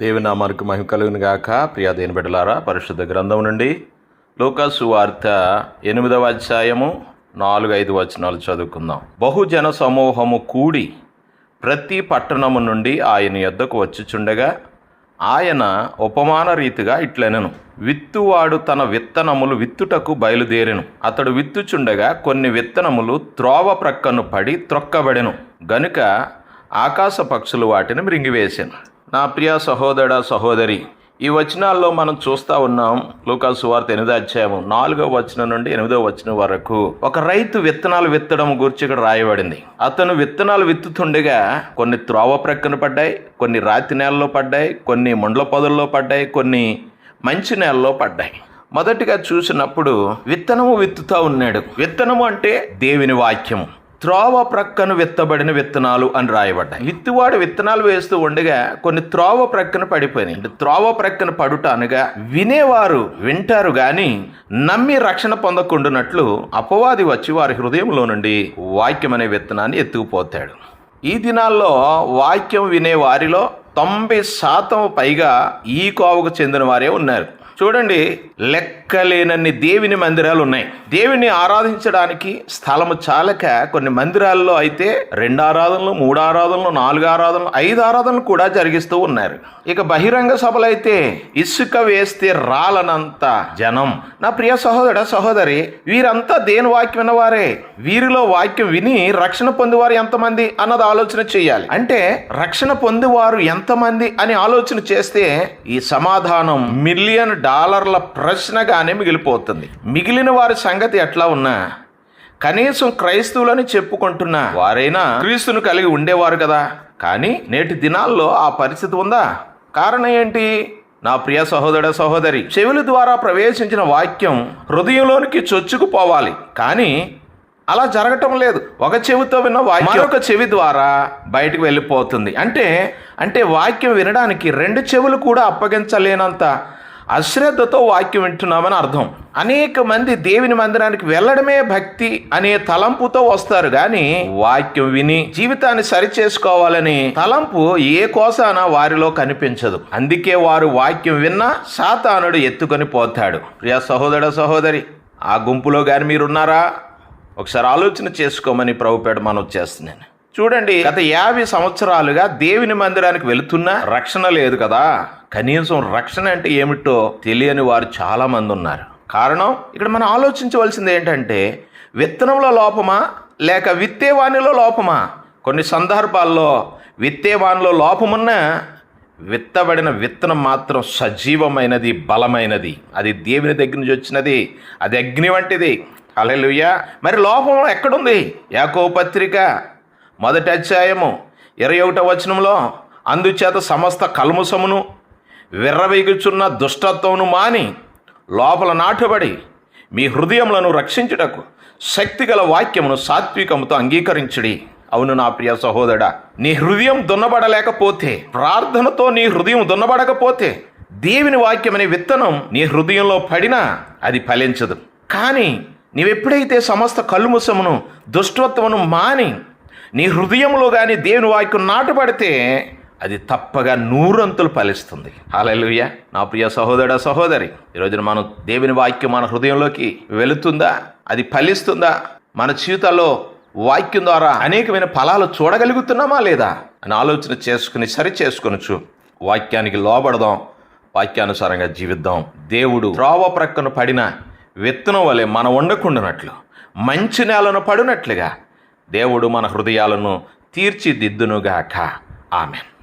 దేవినామానికి మహిమ కలుగునుగాక ప్రియా దేని బిడ్డలారా పరిశుద్ధ గ్రంథం నుండి లోకాసు వార్త ఎనిమిదవ అధ్యాయము నాలుగు ఐదు వచనాలు చదువుకుందాం. బహుజన సమూహము కూడి ప్రతి పట్టణము నుండి ఆయన యొద్దకు వచ్చుచుండగా ఆయన ఉపమాన రీతిగా ఇట్లనెను. విత్తువాడు తన విత్తనములు విత్తుటకు బయలుదేరెను. అతడు విత్తుచుండగా కొన్ని విత్తనములు త్రోవ ప్రక్కను పడి త్రొక్కబడెను. గనుక ఆకాశ పక్షులు వాటిని మృంగివేశాను నా ప్రియ సహోదర సహోదరి ఈ వచనాల్లో మనం చూస్తా ఉన్నాం లూకాసు వార్త ఎనిమిదో అధ్యాయం నాలుగో వచనం నుండి ఎనిమిదో వచనం వరకు. ఒక రైతు విత్తనాలు విత్తడం గురించి ఇక్కడ రాయబడింది. అతను విత్తనాలు విత్తుతుండగా కొన్ని త్రోవ ప్రక్కన పడ్డాయి కొన్ని రాతి నేలలో పడ్డాయి కొన్ని ముండ్ల పొదల్లో పడ్డాయి కొన్ని మంచి నేలలో పడ్డాయి. మొదటిగా చూసినప్పుడు విత్తనము విత్తుతా ఉన్నాడు. విత్తనము అంటే దేవుని వాక్యము. త్రోవ ప్రక్కన విత్తబడిన విత్తనాలు అని రాయబడ్డాయి. విత్తువాడు విత్తనాలు వేస్తూ ఉండగా కొన్ని త్రోవ ప్రక్కన పడిపోయినాయి. అంటే త్రోవ ప్రక్కన పడుట అనగా వినేవారు వింటారు గాని నమ్మి రక్షణ పొందకుండునట్లు అపవాది వచ్చి వారి హృదయంలో నుండి వాక్యం అనే విత్తనాన్ని ఎత్తుకుపోతాడు. ఈ దినాల్లో వాక్యం వినే వారిలో తొంభై శాతం పైగా ఈ కోవకు చెందిన వారే ఉన్నారు. చూడండి లెక్కలేనన్ని దేవుని మందిరాలు ఉన్నాయి దేవుని ఆరాధించడానికి స్థలము చాలక కొన్ని మందిరాల్లో అయితే రెండు ఆరాధనలు మూడు ఆరాధనలు నాలుగు ఆరాధనలు ఐదు ఆరాధనలు కూడా జరిగిస్తూ ఉన్నారు. ఇక బహిరంగ సభలు అయితే ఇసుక వేస్తే రాలనంత జనం. నా ప్రియ సహోదర సహోదరి వీరంతా దేని వాక్యం విన్నవారే? వీరిలో వాక్యం విని రక్షణ పొందేవారు ఎంతమంది అన్నది ఆలోచన చేయాలి. అంటే రక్షణ పొందేవారు ఎంతమంది అని ఆలోచన చేస్తే ఈ సమాధానం మిలియన్ డాలర్ల ప్రశ్నగానే మిగిలిపోతుంది. మిగిలిన వారి సంగతి ఎట్లా ఉన్నా కనీసం క్రైస్తవులని చెప్పుకుంటున్న వారైనా క్రీస్తును కలిగి ఉండేవారు కదా. కానీ నేటి దినాల్లో ఆ పరిస్థితి ఉందా? కారణం ఏంటి? నా ప్రియ సహోదర సహోదరి చెవుల ద్వారా ప్రవేశించిన వాక్యం హృదయంలోనికి చొచ్చుకుపోవాలి. కానీ అలా జరగటం లేదు. ఒక చెవితో విన్న వాక్యం మరొక చెవి ద్వారా బయటకు వెళ్ళిపోతుంది. అంటే అంటే వాక్యం వినడానికి రెండు చెవులు కూడా అప్పగించలేనంత అశ్రద్ధతో వాక్యం వింటున్నామని అర్థం. అనేక మంది దేవుని మందిరానికి వెళ్ళడమే భక్తి అనే తలంపుతో వస్తారు కానీ వాక్యం విని జీవితాన్ని సరిచేసుకోవాలని తలంపు ఏ కోసాన వారిలో కనిపించదు. అందుకే వారు వాక్యం విన్నా సాతానుడు ఎత్తుకొని పోతాడు. ప్రియ సహోదర సహోదరి ఆ గుంపులో కానీ మీరున్నారా? ఒకసారి ఆలోచన చేసుకోమని ప్రభుపేట మనం చేస్తున్నాను. చూడండి గత యాభై సంవత్సరాలుగా దేవుని మందిరానికి వెళుతున్నా రక్షణ లేదు కదా. కనీసం రక్షణ అంటే ఏమిటో తెలియని వారు చాలా మంది ఉన్నారు. కారణం ఇక్కడ మనం ఆలోచించవలసింది ఏంటంటే విత్తనంలో లోపమా లేక విత్తేవాణిలో లోపమా? కొన్ని సందర్భాల్లో విత్తేవాణిలో లోపమున్న విత్తబడిన విత్తనం మాత్రం సజీవమైనది బలమైనది. అది దేవుని దగ్గర నుంచి వచ్చినది అది అగ్ని వంటిది. అలెలుయ్యా మరి లోపం ఎక్కడుంది? యాకో పత్రిక మొదటి అధ్యాయము ఇరవై ఒకటో వచనంలో అందుచేత సమస్త కల్ముసమును విర్రవీగుచున్న దుష్టత్వమును మాని లోపల నాటుబడి మీ హృదయములను రక్షించుటకు శక్తిగల వాక్యమును సాత్వికముతో అంగీకరించుడి. అవును నా ప్రియ సహోదరా నీ హృదయం దున్నబడలేకపోతే ప్రార్థనతో నీ హృదయం దున్నబడకపోతే దేవుని వాక్యమనే విత్తనం నీ హృదయంలో పడినా అది ఫలించదు. కానీ నీవెప్పుడైతే సమస్త కల్ముసమును దుష్టత్వమును మాని నీ హృదయంలో కానీ దేవుని వాక్యం నాటుబడితే అది తప్పగా నూరంతులు ఫలిస్తుంది. హాలూయ నా ప్రియ సహోదర సహోదరి ఈరోజు మనం దేవుని వాక్యం మన హృదయంలోకి వెళుతుందా? అది ఫలిస్తుందా? మన జీవితాల్లో వాక్యం ద్వారా అనేకమైన ఫలాలు చూడగలుగుతున్నామా లేదా? అని ఆలోచన చేసుకుని సరి చేసుకొనొచ్చు వాక్యానికి లోబడదాం. వాక్యానుసారంగా జీవిద్దాం. దేవుడు త్రోవ ప్రక్కన పడిన విత్తనం వలె మనం ఉండకుండానట్లు మంచి నేలను పడినట్లుగా దేవుడు మన హృదయాలను తీర్చిదిద్దునుగాక. ఆమెన్.